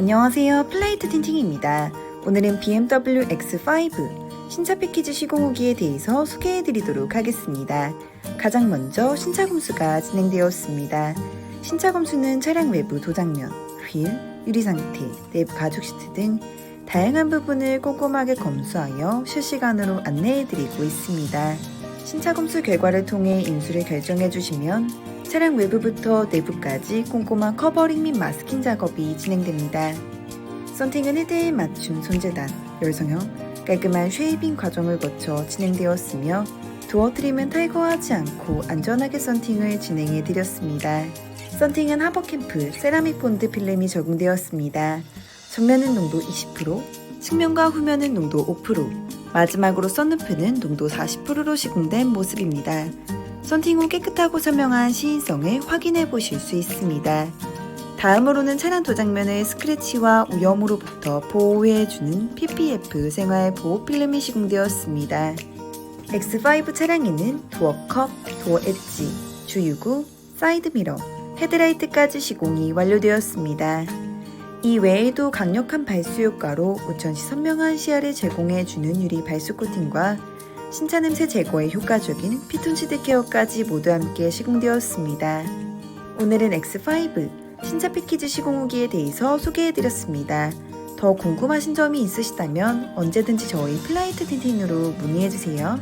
안녕하세요. 플레이트 틴팅입니다. 오늘은 BMW X5 신차 패키지 시공 후기에 대해서 소개해 드리도록 하겠습니다. 가장 먼저 신차 검수가 진행되었습니다. 신차 검수는 차량 외부 도장면, 휠, 유리 상태, 내부 가죽 시트 등 다양한 부분을 꼼꼼하게 검수하여 실시간으로 안내해 드리고 있습니다. 신차 검수 결과를 통해 인수를 결정해 주시면 차량 외부부터 내부까지 꼼꼼한 커버링 및 마스킹 작업이 진행됩니다. 썬팅은 헤드에 맞춤 손재단, 열성형, 깔끔한 쉐이빙 과정을 거쳐 진행되었으며 도어 트림은 탈거하지 않고 안전하게 썬팅을 진행해 드렸습니다. 썬팅은 하버캠프 세라믹 본드 필름이 적용되었습니다. 정면은 농도 20%, 측면과 후면은 농도 5%, 마지막으로 썬루프는 농도 40%로 시공된 모습입니다. 썬팅 후 깨끗하고 선명한 시인성을 확인해 보실 수 있습니다. 다음으로는 차량 도장면을 스크래치와 오염으로부터 보호해주는 PPF 생활 보호 필름이 시공되었습니다. X5 차량에는 도어 컵, 도어 엣지, 주유구, 사이드 미러, 헤드라이트까지 시공이 완료되었습니다. 이 외에도 강력한 발수 효과로 우천시 선명한 시야를 제공해주는 유리 발수 코팅과 신차 냄새 제거에 효과적인 피톤치드 케어까지 모두 함께 시공되었습니다. 오늘은 X5 신차 패키지 시공 후기에 대해서 소개해드렸습니다. 더 궁금하신 점이 있으시다면 언제든지 저희 플라이트 틴틴으로 문의해주세요.